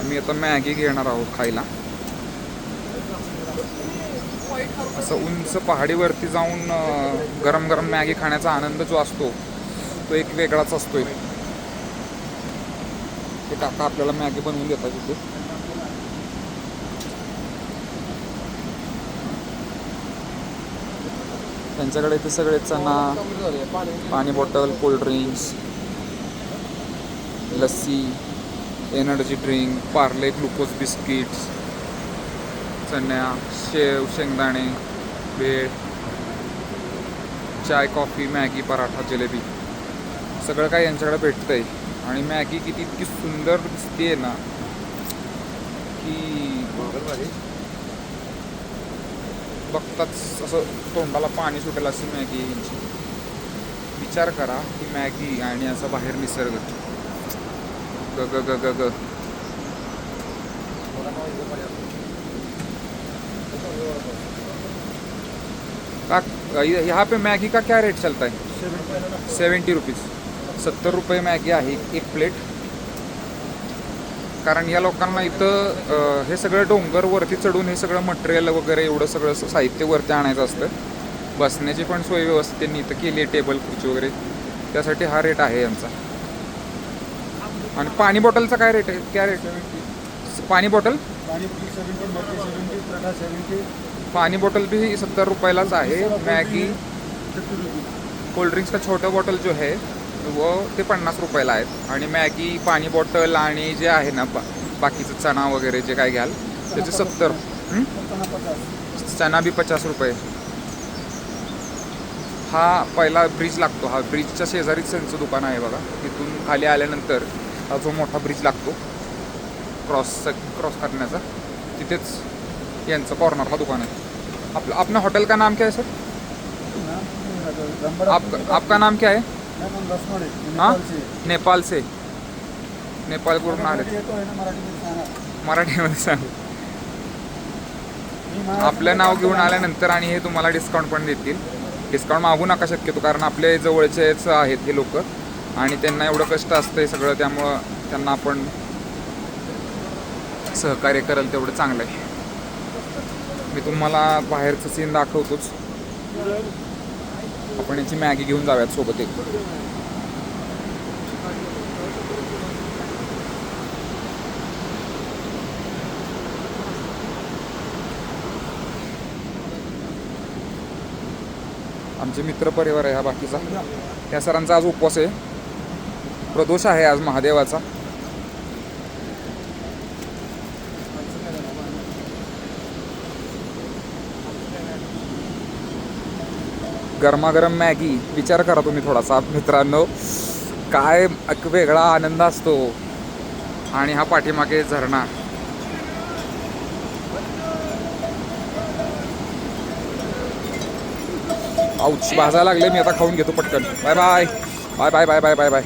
आम्ही आता मॅगी घेणार आहोत खायला. असं उंच पहाडीवरती जाऊन गरम गरम मॅगी खाण्याचा आनंद जो असतो तो एक वेगळाच असतोय. ते काका आपल्याला मॅगी बनवून देतात तिथे त्यांच्याकडे ते सगळे चणा पाणी bottle cold drinks lassi energy drink Parle glucose biscuits चण्या शेव शेंगदाणे भेळ चाय कॉफी मॅगी पराठा जिलेबी. सगळं काही यांच्याकडे भेटतं आहे आणि मॅगी किती इतकी सुंदर दिसते ना की बघताच असं तोंडाला पाणी सुटेल अशी मॅगी यांची. विचार करा की मॅगी आणि असं बाहेर निसर्ग. ग ग ग ग ग का यहाँ पे मैगी का क्या रेट चलता है? सेवन्टी रुपीज सत्तर रुपये मॅगी आहे एक प्लेट कारण या लोकांना इथं हे सगळं डोंगर वरती चढून हे सगळं मटेरियल वगैरे एवढं सगळं साहित्य वरती आणायचं असतं. बसण्याची पण सोय व्यवस्था त्यांनी इथं केली आहे टेबल खुर्ची वगैरे. त्यासाठी हा रेट आहे यांचा आणि पाणी बॉटलचा काय रेट आहे? काय रेट आहे? पाणी बॉटल? पाणी बॉटल भी सत्तर रुपयालाच आहे. मॅगी फिफ्टी रुपीज कोल्ड्रिंक्स का छोटा बॉटल जो है वो ते पन्नास रुपयाला आहेत. आणि मॅगी पाणी बॉटल आणि जे आहे ना बा बाकीचं चणा वगैरे जे काय घ्याल त्याचे सत्तर. चना बी पचास रुपये. हा पहिला ब्रिज लागतो. हा ब्रिजच्या शेजारीच त्यांचं दुकान आहे बघा. तिथून खाली आल्यानंतर हा जो मोठा ब्रिज लागतो क्रॉस क्रॉस करण्याचा तिथेच यांचं कॉर्नरला दुकान आहे. आपलं आपलं हॉटेल का नाम क्या है सर आप आपका नाम क्या है हाँ? नेपाल से नेपाल करून आले मराठीमध्ये सांग. आपलं नाव घेऊन आल्यानंतर आणि हे तुम्हाला डिस्काउंट पण देतील. डिस्काउंट मागू नका शक्यतो कारण आपले जवळचेच आहेत हे लोक. आणि त्यांना एवढं कष्ट असतंय सगळं त्यामुळं त्यांना आपण सहकार्य करेल तेवढं चांगलं आहे. मी तुम्हाला बाहेरचं सीन दाखवतोच. आपण याची मॅगी घेऊन जाऊयात सोबत एक. आमचे मित्र परिवार आहे हा बाकीचा. त्या सरांचा आज उपवास आहे. प्रदोष आहे आज महादेवाचा. गरमागरम मॅगी. विचार करा तुम्ही थोडासा मित्रांनो. काय एक वेगळा आनंद असतो. आणि हा पाठीमागे झरणा. औच भाजायला लागले मी आता खाऊन घेतो पटकन. Bye bye bye bye bye bye bye bye